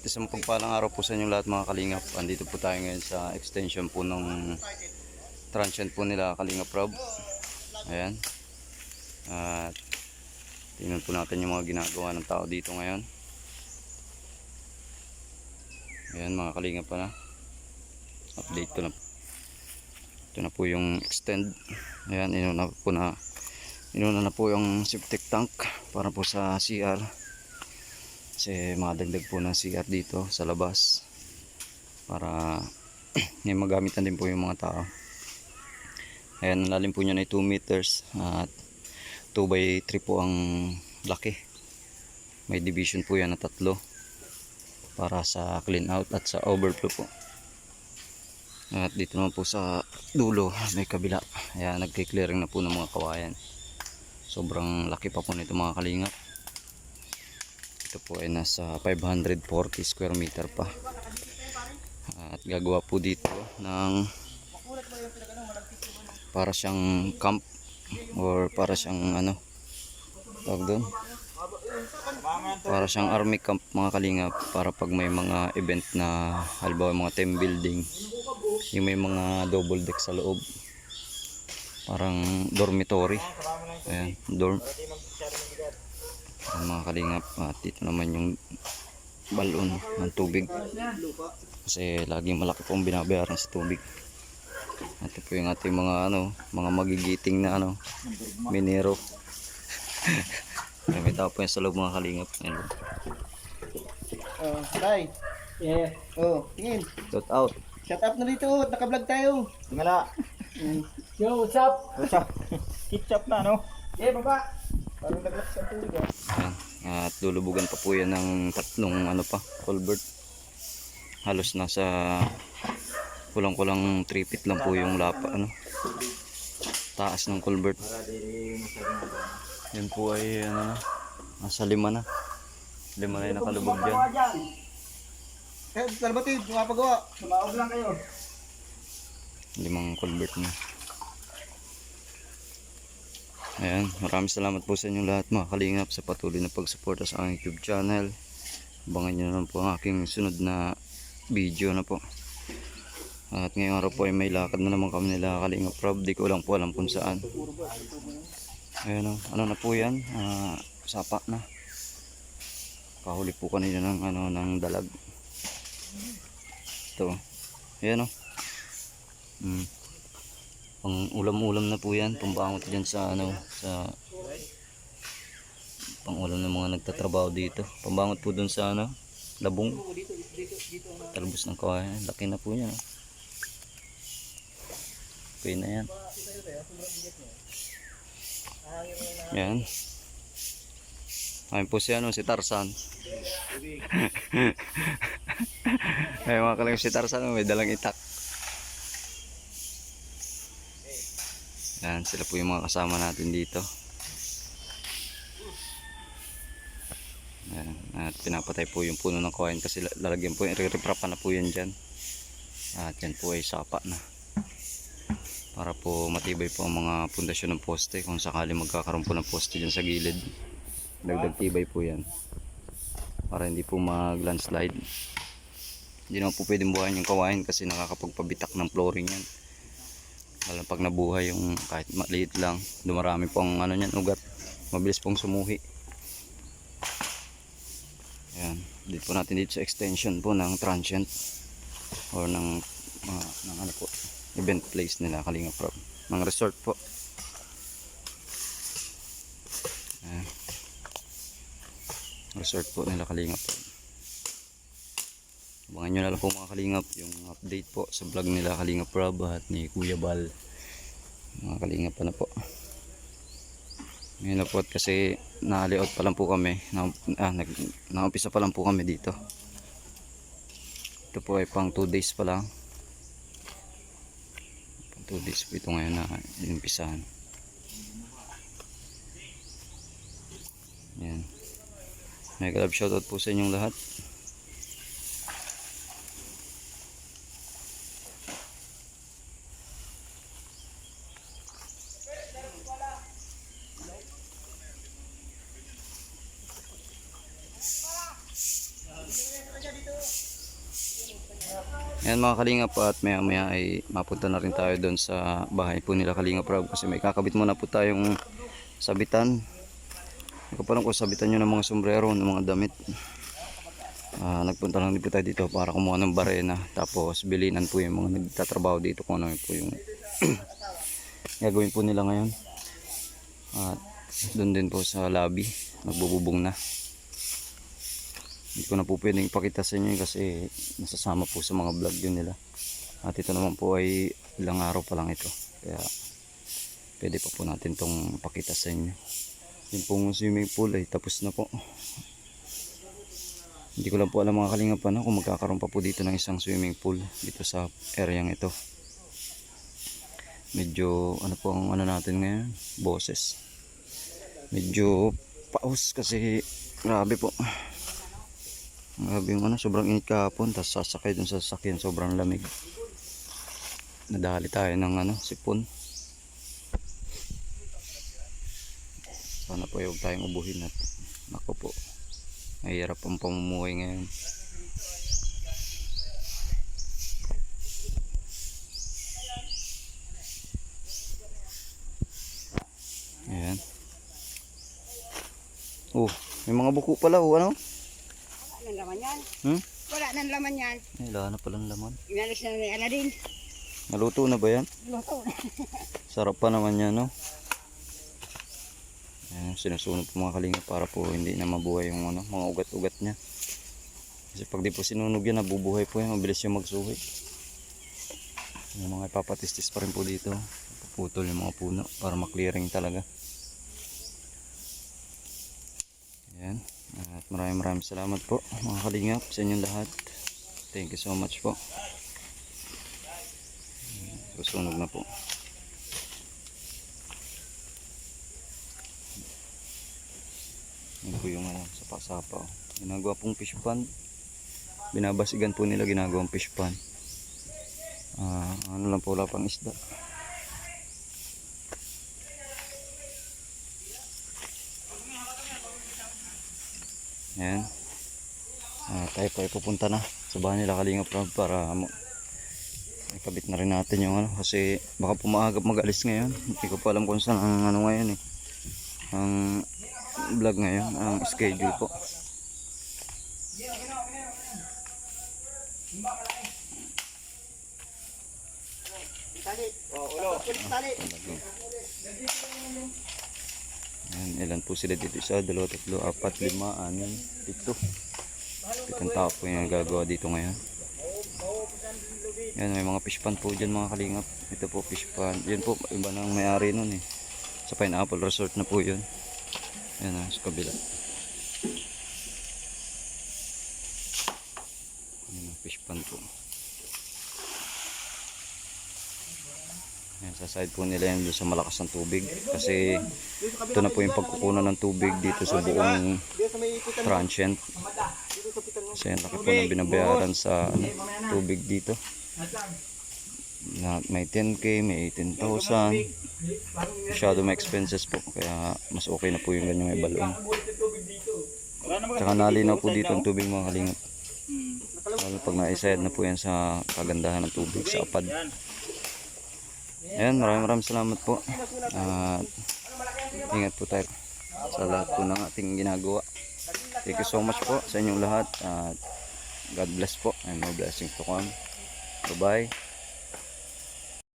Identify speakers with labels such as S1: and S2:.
S1: At isang pagpalang araw po sa inyong lahat mga kalingap. Andito po tayo ngayon sa extension po ng transient po nila Kalingap Rob. Ayan. At tingnan po natin yung mga ginagawa ng tao dito ngayon. Ayan mga kalingap pa na. Update ko na. Ito na po yung extend. Ayan, inuna po na inuna na po yung septic tank para po sa CR kasi madagdag po ng CR dito sa labas para may magamitan din po yung mga tao ayan lalim po niya na 2 meters at 2 by 3 po ang laki may division po yan na tatlo para sa clean out at sa overflow po. At dito naman po sa dulo may kabila. Ayan nagki-clearing na po ng mga kawayan. Sobrang laki pa po nito mga kalingap ito po ay nasa 540 square meter pa. At gagawa po dito ng para siyang camp or para siyang ano tawag doon para siyang army camp mga kalingap para pag may mga event na halimbawa mga team building yung may mga double deck sa loob. Parang dormitory. Ayan dorm. Mga kalingap at dito naman yung balon ng tubig. Kasi laging malaki pong binabayaran sa tubig. Ito po yung ating mga ano mga magigiting na ano minero may tao po yung sa loob mga kalingap Ayan.
S2: Oh, tay.
S3: Yeah.
S2: Oh, tingin.
S1: Shout out
S2: Shut up na dito. Naka-vlog tayo.
S3: Tingala. Yo, what's up?
S2: What's up? Ketchup na, no?
S3: Eh, baba.
S2: Parang naglakas ang tubig, ah.
S1: Ayan. at lulubugan pa po yan ng tatlong ano pa culvert halos nasa kulang kulang 3 feet lang po yung lapa ano taas ng culvert yan po ay ano na nasa lima na. Lima na yung nakalubog dyan.
S2: Eh, kalbatid, mapagawa.
S3: Tumawag lang kayo.
S1: limang culvert na. Ayan maraming salamat po sa inyong lahat mga kalingap sa patuloy na pagsuporta sa aking youtube channel. Abangan nyo naman po ang aking sunod na video na po. At ngayong araw po ay may lakad na naman kami nila kalingap. Prob di ko lang po alam kung saan ayan o ano na po yan Ah, sapa na kahuli po kanina ng ano ng dalag ito ayan o Mm. Pang ulam-ulam na po yan, pambangot dyan sa ano, sa pang ulam ng mga nagtatrabaho dito. Pambangot po dun sa ano, labong. Talbos ng kawayan, laki na po yan. oh. Okay na yan. Yan. Ayun po si ano, si Tarzan. Ay mga kalang si Tarzan, may dalang itak. Yan, sila po yung mga kasama natin dito. Yan, at pinapatay po yung puno ng kawain kasi la- lalagyan po, re-reprapan na po yan dyan. At yan po ay sapa na. Para po matibay po ang mga pundasyon ng poste kung sakali magkakaroon po ng poste dyan sa gilid. Dagdag tibay po yan. Para hindi po mag-landslide. Hindi naman po pwedeng buhayin yung kawain kasi nakakapagpabitak ng flooring yan lalo pag nabuhay yung kahit maliit lang dumarami pong ano niyan ugat mabilis pong sumuhi yan dito po natin dito sa extension po ng transient or ng mga ng ano po event place nila Kalinga Prab ng resort po yan resort po nila Kalinga Prab Abangan nyo na lang po mga kalingap yung update po sa vlog nila Kalingap Rob at ni Kuya Bal. Mga kalingap pa na po. Ngayon na po at kasi na-layout pa lang po kami. Na, ah, nag, na-umpisa pa lang po kami dito. Ito po ay pang 2 days pa lang. Pang 2 days ito ngayon na inumpisahan. Yan. Mega love shoutout po sa inyong lahat. Yan mga kalingap at maya maya ay mapunta na rin tayo doon sa bahay po nila kalingap Rob kasi may kakabit muna po tayong sabitan. Hindi ko pa alam kung sabitan nyo ng mga sombrero, ng mga damit. Ah, nagpunta lang din po tayo dito para kumuha ng barena tapos bilinan po yung mga nagtatrabaho dito kung ano po yung gagawin po nila ngayon. At doon din po sa lobby, nagbububong na. Hindi ko na po pwedeng ipakita sa inyo kasi nasasama po sa mga vlog yun nila. At ito naman po ay ilang araw pa lang ito. Kaya pwede pa po natin tong pakita sa inyo. Yung pong swimming pool ay tapos na po. Hindi ko lang po alam mga kalingap ano, kung magkakaroon pa po dito ng isang swimming pool dito sa area ito. Medyo ano po ang ano natin ngayon, boses. Medyo paus kasi grabe po. Grabe yung ano, sobrang init kahapon, tapos sasakay dun sa sasakyan, sobrang lamig. Nadali tayo ng ano, sipon. Sana po huwag tayong ubuhin at nako po. Mahirap ang pamumuhay ngayon. Ayan. Oh, may mga buko pala oh, ano?
S4: Nang laman yan.
S1: Hmm?
S4: Wala nang laman yan.
S1: Ay, wala na palang laman.
S4: Inalis na ni Aladin.
S1: Naluto na ba yan?
S4: Luto.
S1: Sarap pa naman yan, no? Ayan, sinusunod po mga kalinga para po hindi na mabuhay yung ano, mga ugat-ugat niya. Kasi pag di po sinunog yan, nabubuhay po yan, mabilis yung magsuhi. Yung mga ipapatistis pa rin po dito. Puputol yung mga puno para maklearing talaga. Ayan. At maraming maraming salamat po mga kalingap sa inyong lahat. Thank you so much po. Susunog na po. Yan po yung ano, oh. Ginagawa pong fish pond. Binabasigan po nila ginagawang fish pond. Ah, ano lang po wala pang isda. Yan. Ah, tayo po ay pupunta na sa bahay nila Kalinga Prab para ikabit na rin natin yung ano kasi baka pumaagap mag-alis ngayon. Hindi ko pa alam kung saan ang ano ngayon eh. Ang vlog ngayon, ang schedule po.
S2: Tali. Oh, ulo. Tali.
S1: Yan, ilan po sila dito? Isa, dalawa, tatlo, apat, lima, anim, pito. Pitong tao po yung gagawa dito ngayon. Yan, may mga fish pond po dyan mga kalingap. Ito po fish pond. Yan po, iba nang may-ari nun eh. Sa Pineapple Resort na po yun. Yan ah, sa kabila. Yan ang fish pond po. Yan, sa side po nila yan sa malakas ng tubig. Kasi ito na po yung pagkukunan ng tubig dito sa buong transient. Kasi ang laki po ng binabayaran sa ano, tubig dito. Na may 10k, may 18,000. Masyado may expenses po. Kaya mas okay na po yung ganyan may balon. Tsaka nalinaw po dito ang tubig mga kalingap. Lalo pag naisayad na po yan sa kagandahan ng tubig sa apad. Ayan, maraming maraming salamat po. At ingat po tayo sa lahat po ng ating ginagawa. Thank you so much po sa inyong lahat. At God bless po and more blessings to come. Bye-bye.